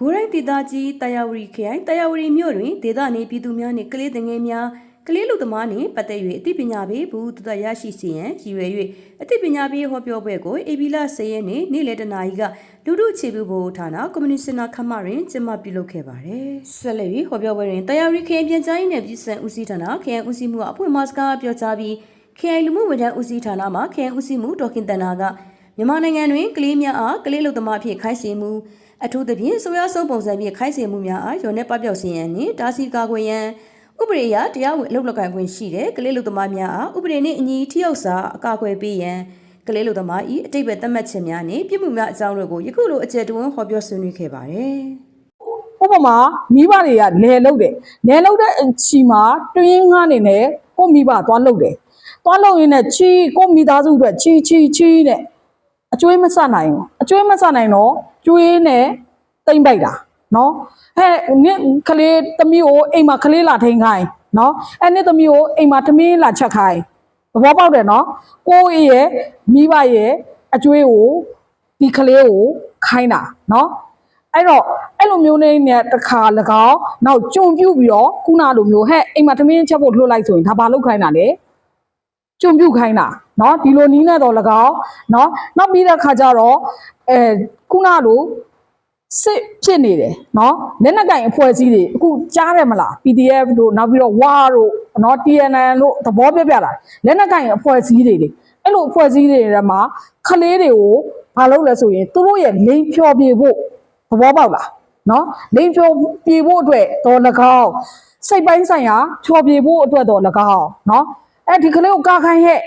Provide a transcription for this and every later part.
ပဲခူးတိုင်းဒေသကြီးတာယာဝတီခရိုင်တာယာဝတီမြို့တွင်ဒေသနေပြည်သူများနှင့်ကလေးငယ်များကလေးလူသမားနှင့်ပတ်သက်၍အသိပညာပေးဘူးတတရရှိစီရန်ရည်ရွယ်၍အသိပညာပေးဟောပြောပွဲကိုအေဘီလာ10ရက်နေ့နေ့လယ်တနာရီကလူထုအခြေပြုဖို့ဌာနကွန်မြူနစ်စင်နာခမတွင်ကျင်းပပြုလုပ်ခဲ့ပါတယ်။ဆက်လက်ပြီးဟောပြောပွဲတွင်တာယာဝတီခရိုင်ပြန်ကြားရေးနှင့်ပြည်စံဦးစီးဌာနခရိုင်ဦးစီးမှုအဖွဲ့မှစကားပြောကြားပြီးခရိုင်လူမှုဝန်ထမ်းဦးစီးဌာနမှခရိုင်ဦးစီးမှုဒေါက်ခင်တန်နာက မြန်မာနိုင်ငံတွင်ကလေးများအားကလေးလူသမားအဖြစ်ခိုင်းစေမှုအထူးသဖြင့်ဆိုရဆုံးပုံစံဖြင့်ခိုင်းစေမှုများအားရော်နဲ့ပပျောက်စေရန်နှင့်တားဆီးကာကွယ်ရန်ဥပဒေအရတရားဝင်အလုပ်လုပ်ကိုင်ခွင့်ရှိတဲ့ကလေးလူသမားများအားဥပဒေနှင့်အညီထိရောက်စွာအကာအကွယ်ပေးရန်ကလေးလူသမား၏အတိတ်ပဲသတ်မှတ်ချက်များနှင့်ပြည်မှုများအကြောင်းတို့ကိုယခုလိုအကျယ်တွန်းဟောပြောဆွေးနွေးခဲ့ပါတယ်။ဥပမာမိဘတွေကလဲလုတ်တယ်လဲလုတ်တဲ့အချိန်မှာတွင်းငှားနေနဲ့ကိုမိဘသွားလုတ်တယ်သွားလုတ်ရင်းနဲ့ချီကိုမိသားစုအတွက်ချီချီချီနဲ့အ ကျွေးမဆနိုင်ဘူးအကျွေးမဆနိုင်တော့ကျွေးနဲ့တိမ့်ပိုက်တာနော်ဟဲ့နင့်ကလေးသမီးကိုအိမ်မှာကလေးလာထိန်ခိုင်းနော်အဲ့နင့်သမီးကိုအိမ်မှာသမီးလာချက်ခိုင်းသဘောပေါက်တယ်နော်ကိုယ့်ရဲ့မိဘရဲ့အကျွေးကိုဒီကလေးကိုခိုင်းတာနော်အဲ့တော့အဲ့လိုမျိုးနေနဲ့တစ်ခါ၎င်းနောက်ကြုံပြူပြီးတော့ခုနလိုမျိုးဟဲ့အိမ်မှာသမင်းချက်ဖို့လှုပ်လိုက်ဆိုရင်ဒါဘာလုပ်ခိုင်းတာလဲ ကြုံပြူခိုင်းတာเนาะဒီလိုနီးနဲ့တော့၎င်းเนาะနောက်ပြီးတဲ့ခါကျတော့အဲခုနလိုစစ်ဖြစ်နေတယ်เนาะလက်နက်ကင်အဖွဲ့အစည်းတွေအခုကြားတယ်မလား PDF တို့နောက်ပြီးတော့ WA တို့เนาะ TNN တို့သဘောပြပြတာလက်နက်ကင်အဖွဲ့အစည်းတွေတွေအဲ့လိုအဖွဲ့အစည်းတွေထဲမှာခလေးတွေကိုဘာလုပ်လဲဆိုရင်သူတို့ရဲ့လိန်ဖြော်ပြဖို့ သဘောပေါက်လားနော်လိန်ဖြောပြေဖို့အတွက်တော့၎င်းစိတ်ပိုင်းဆိုင်ရာဖြောပြေဖို့အတွက်တော့၎င်းနော် အဲဒီကလေးကိုကာခိုင်းရဲ့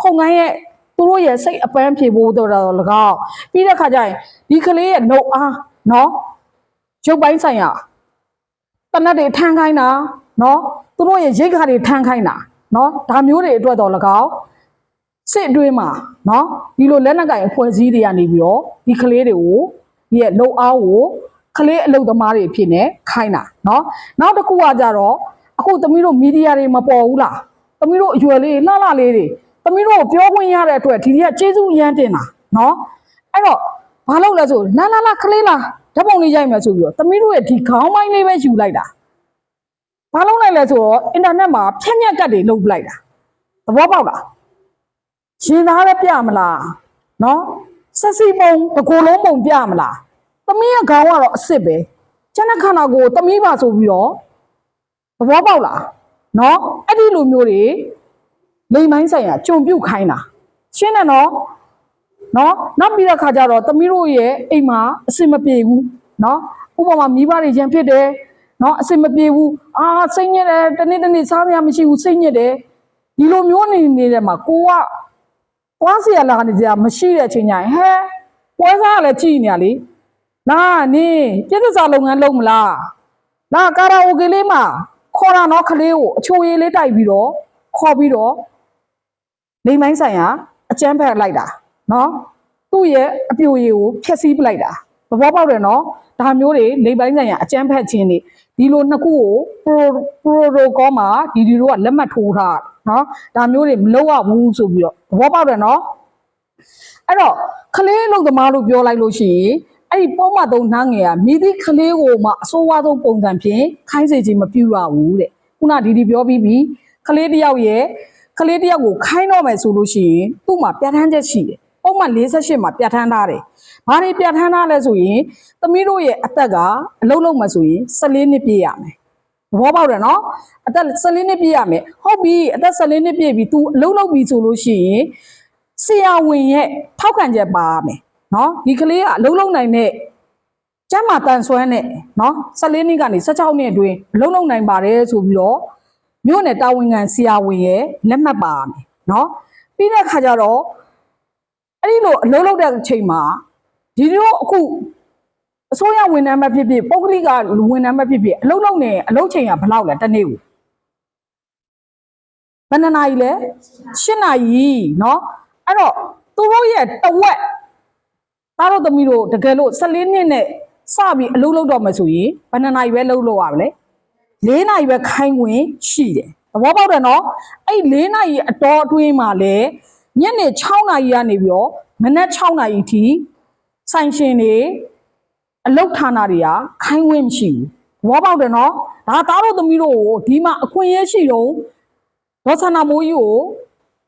ခုံခိုင်းရဲ့သူတို့ရဲ့စိတ်အပန်းဖြေဖို့တော့တော့၎င်းပြီးတဲ့ခါကျရင်ဒီကလေးရဲ့နှုတ်အားနော်ရုပ်ပိုင်းဆိုင်ရာတနတ်တွေထန်းခိုင်းတာနော်သူတို့ရဲ့ရိတ်ခါတွေထန်းခိုင်းတာနော်ဒါမျိုးတွေအတွက်တော့၎င်းစစ်အတွင်းမှာနော်ဒီလိုလက်နက်ကင်အဖွဲ့အစည်းတွေကနေပြီးတော့ဒီကလေးတွေကိုရဲ့လုံအားကိုကလေးအလုပ်သမားတွေဖြစ်နေခိုင်းတာနော်နောက်တစ်ခုကကြတော့အခုသမီးတို့မီဒီယာတွေမပေါ်ဘူးလား သမီးတို့အရွယ်လေးလှလှလေးတွေသမီးတို့ကိုပြောခွင့်ရတဲ့အတွက်ဒီကကျေးဇူးအရန်တင်တာနော်အဲ့တော့ဘာလို့လဲဆိုလာလာလာကလေးလာဓပုံလေးရိုက်မယ်ဆိုပြီးတော့သမီးတို့ရဲ့ဒီခေါင်းပိုင်းလေးပဲယူလိုက်တာဘာလို့လိုက်လဲဆိုတော့အင်တာနက်မှာဖြန့်ညက်ကတ်တွေလုတ်လိုက်တာသဘောပေါက်လားရှင်သားလည်းပြမလားနော်ဆက်စီပုံတကူလုံးပုံပြမလားသမီးရဲ့ခေါင်းကတော့အစ်စ်ပဲကျန်တဲ့ခန္ဓာကိုယ်သမီးပါဆိုပြီးတော့သဘောပေါက်လား နော်အဲ့ဒီလိုမျိုးတွေလိမ်မိုင်းဆိုင်ရာကြုံပြုတ်ခိုင်းတာရှင်းတယ်နော်နော်နောက်ပြီးတဲ့ခါကျတော့သမီးတို့ရဲ့အိမ်မှာအဆင်မပြေဘူးနော်ဥပမာမိဘတွေရန်ဖြစ်တယ်နော်အဆင်မပြေဘူးအာစိတ်ညစ်တယ်တနေ့တနေ့စားရမရှိဘူးစိတ်ညစ်တယ်ဒီလိုမျိုးနေနေတဲ့မှာကိုက။သွားစီရလာကနေကြမရှိတဲ့အချိန်ညရင်ဟဲပွဲစားကလည်းကြည်နေရလေ။လာနေပြည့်စစာလုပ်ငန်းလုပ်မလား။လာကာရာအိုကေလေးမှာ ခေါ်တာနော်ခလေးကိုအချိုရည်လေးတိုက်ပြီးတော့ခေါ်ပြီးတော့လိမ်မိုင်းဆိုင်ရာအကျန်းဖက်လိုက်တာနော်။သူ့ရဲ့အပြိုရည်ကိုဖျက်ဆီးပလိုက်တာ။သဘောပေါက်တယ်နော်။ဒါမျိုးတွေလိမ်မိုင်းဆိုင်ရာအကျန်းဖက်ခြင်းတွေဒီလိုနှစ်ခုကိုပရိုပရိုတိုကောမှာဒီဒီတို့ကလက်မှတ်ထိုးထားတာနော်။ဒါမျိုးတွေမလုပ်ရဘူးဆိုပြီးတော့သဘောပေါက်တယ်နော်အဲ့တော့ကလေးအလုပ်သမားလို့ပြောလိုက်လို့ရှိရင် အဲ့ဒီပုံမှန်သုံးနှမ်းငယ်ကမိသည့်ကလေးကိုမှအဆိုးဝါးဆုံးပုံစံဖြင့်ခိုင်းစေခြင်းမပြုရဘူးတဲ့ခုနဒီဒီပြောပြီးပြီကလေးတစ်ယောက်ရဲ့ကလေးတစ်ယောက်ကိုခိုင်းတော့မယ်ဆိုလို့ရှိရင်သူ့မှာပြဋ္ဌာန်းချက်ရှိတယ်ပုံမှန်48မှာပြဋ္ဌာန်းထားတယ်ဘာတွေပြဋ္ဌာန်းထားလဲဆိုရင်သမီးတို့ရဲ့အသက်ကအလုံးလုံးမှဆိုရင်14နှစ်ပြည့်ရမယ်သဘောပေါက်တယ်နော်အသက်14နှစ်ပြည့်ရမယ်ဟုတ်ပြီအသက်14နှစ်ပြည့်ပြီ तू အလုံးလုံးပြီဆိုလို့ရှိရင်ဆရာဝန်ရဲ့ထောက်ခံချက်ပါရမယ် နော်ဒီကလေးကအလုံးလုံးနိုင်တဲ့ကျမ်းမာတန်ဆွမ်းနဲ့နော်14နှစ်ကနေ16နှစ်အတွင်းအလုံးလုံးနိုင်ပါတယ်ဆိုပြီးတော့မြို့နယ်တာဝန်ခံဆရာဝန်ရဲ့လက်မှတ်ပါရမယ်နော်ပြီးတဲ့အခါကျတော့အဲ့ဒီလိုအလုံးလုံးတဲ့အချိန်မှာဒီလိုအခု အစိုးရဝန်ထမ်းပဲဖြစ်ဖြစ်ပုဂ္ဂလိကဝန်ထမ်းပဲဖြစ်ဖြစ်အလုပ်လုပ်နေအလုပ်ချိန်ကဘယ်လောက်လဲတစ်နေ့ကိုဘယ်နှစ်နာရီလဲ၈နာရီเนาะအဲ့တော့သူတို့ရဲ့တဝက် သားတို့သမီးတို့တကယ်လို့14နှစ်နဲ့စပြီးအလုပ်လုပ်တော့မှဆိုရင်ဘယ်နှစ်နာရီပဲလုပ်လို့ရပါလဲ၄နာရီပဲခိုင်းဝင်ရှိတယ်သဘောပေါက်တယ်နော်အဲ့၄နာရီအတော်အတွင်းမှာလဲညနေ6နာရီကနေပြီးတော့မနက်6နာရီအထိဆိုင်ရှင်တွေအလုတ်ဌာနတွေကခိုင်းဝင်းမရှိဘူးဘောပေါက်တယ်နော်ဒါသားတို့သမီးတို့ကိုဒီမှာအခွင့်အရေးရှိတော့ဒေါ်ဆန္ဒမိုးကြီးကို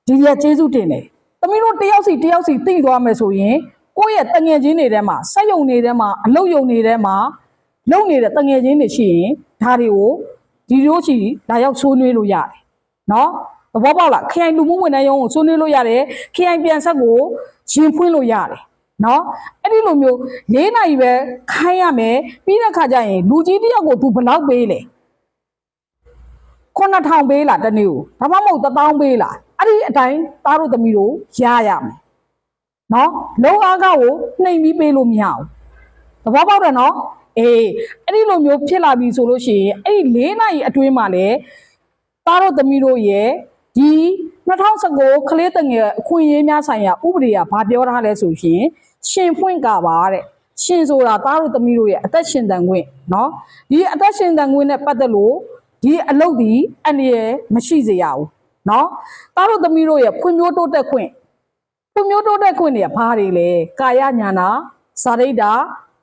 ဒီရက်ကျေးဇူးတင်တယ်သမီးတို့တယောက်စီတယောက်စီသိသွားမယ်ဆိုရင် ကိုယ့်ရဲ့တငယ်ချင်းတွေထဲမှာစက်ယုံတွေထဲမှာအလုတ်ယုံတွေထဲမှာလုံနေတဲ့တငယ်ချင်းတွေရှိရင်ဒါတွေကိုဒီလိုချီလာရောက်ဆွေးနွေးလို့ရတယ်နော်သဘောပေါက်လားခရိုင်လူမှုဝန်ထမ်းရုံးကိုဆွေးနွေးလို့ရတယ်ခရိုင်ပြန်ဆက်ကိုရင်ဖွင့်လို့ရတယ်နော်အဲ့ဒီလိုမျိုး၄နိုင်ပဲခိုင်းရမယ်ပြီးတဲ့ခါကျရင်လူကြီးတစ်ယောက်ကိုသူဘယ်လောက်ပေးလဲ9000ပေးလားတစ်နေ့ကိုဒါမှမဟုတ်1000ပေးလားအဲ့ဒီအတိုင်းသားတို့သမီးတို့ရရမယ် နော်လုံအားကကိုနှိမ်ပြီးပေးလို့မရဘူးသဘောပေါက်တယ်နော်အေးအဲ့ဒီလိုမျိုးဖြစ်လာပြီဆိုလို့ရှိရင်အဲ့ဒီ၄နိုင်အတွင်းမှာလေသားတို့သမီးတို့ရဲ့ဒီ2019ကလေးတငယ်အခွင့်အရေးများဆိုင်ရာဥပဒေကဘာပြောထားလဲဆိုရှင်ရှင်ဖွင့်ကပါတဲ့ရှင်ဆိုတာသားတို့သမီးတို့ရဲ့အသက်ရှင်တန်ခွင့်เนาะဒီအသက်ရှင်တန်ခွင့်နဲ့ပတ်သက်လို့ဒီအလုပ်ဒီအန္တရာယ်မရှိစေရဘူးเนาะသားတို့သမီးတို့ရဲ့ဖွံ့ဖြိုးတိုးတက်ခွင့် ဖွံ့ဖြိုးတိုးတက်ခွင့်တွေကဘာတွေလဲကာယညာနာဇာတိတာ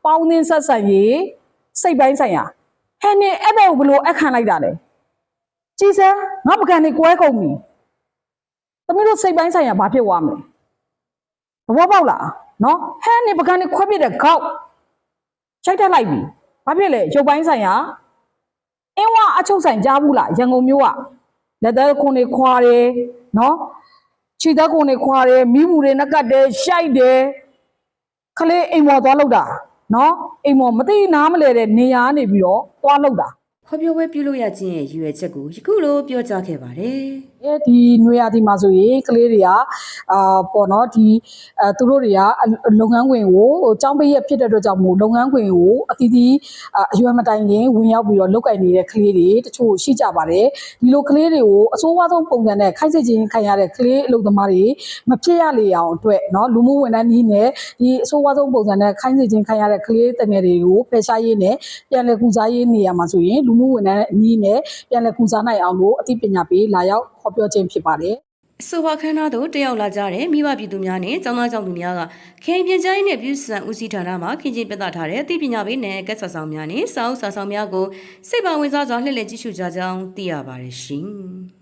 ပေါင်းသင်းဆက်ဆံရေးစိတ်ပိုင်းဆိုင်ရာဟဲ့နေအဲ့ဒါကိုဘယ်လိုအခန့်လိုက်တာလဲကြည်စမ်းငါပကံနေကွဲကုန်ပြီသမီးတို့စိတ်ပိုင်းဆိုင်ရာဘာဖြစ်သွားမလဲသဘောပေါက်လားနော်ဟဲနေပကံနေခွဲပြစ်တဲ့ခေါက်ချိုက်တက်လိုက်ပြီဘာဖြစ်လဲရုပ်ပိုင်းဆိုင်ရာအင်းဝအချုပ်ဆိုင်ကြားဘူးလားရန်ကုန်မြို့ကလက်သက်ခွန်နေခွာတယ်နော် ခြေသက်ခွန်နေခွာတယ်မိမှုတွေနဲ့ကတ်တယ်ရှိုက်တယ်ခလေးအိမ်မော်သွားလောက်တာနော်အိမ်မော်မသိနားမလဲတဲ့နေရာကနေပြီးတော့သွားလောက်တာဟောပြောပွဲပြုလုပ်ရခြင်းရဲ့ရည်ရွယ်ချက်ကိုယခုလိုပြောကြားခဲ့ပါတယ်ဒီနွေရာသီမှာဆိုရင်ကလေးတွေကအာပေါ့နော်ဒီအဲသူတို့တွေကအလုပ်ငန်းခွင်ကိုဟိုចောင်းပိတ်ရက်ဖြစ်တဲ့အတွက်ကြောင့်မို့လုပ်ငန်းခွင်ကိုအတီးတီးအာအရွယ်မတိုင်ခင်ဝင်ရောက်ပြီးတော့လုပ်ကင်နေတဲ့ကလေးတွေတချို့ရှိကြပါတယ်ဒီလိုကလေးတွေကိုအစိုးရဆုံးပုံစံနဲ့ခိုက်စစ်ခြင်းခံရတဲ့ကလေးအလုပ်သမားတွေမဖြစ်ရလေအောင်အတွက်เนาะလူမှုဝန်ထမ်းနည်းနဲ့ဒီအစိုးရဆုံးပုံစံနဲ့ခိုင်းစစ်ခြင်းခံရတဲ့ကလေးတငယ်တွေကိုဖယ်ရှားရေးနဲ့ပြန်လည်ကူစားရေးနေရာမှာဆိုရင်လူမှုဝန်ထမ်းနည်းနဲ့ပြန်လည်ကူစားနိုင်အောင်လို့အသိပညာပေးလာရောက် ဟောပြောခြင်းဖြစ်ပါတယ်အဆိုပါခန်းသားတို့တက်ရောက်လာကြတဲ့မိဘပြည်သူများနဲ့ကျောင်းသားကျောင်းသူများကခေရင်ပြန်ကြားရေးနဲ့ပြည်စံဦးစီးဌာနမှခင်ချင်းပြသထားတဲ့အသိပညာပေးနဲ့ကက်ဆာဆောင်များနဲ့စာအုပ်စာဆောင်များကိုစိတ်ပါဝင်စားစွာလှည့်လည်ကြည့်ရှုကြကြောင်းသိရပါတယ်ရှင်။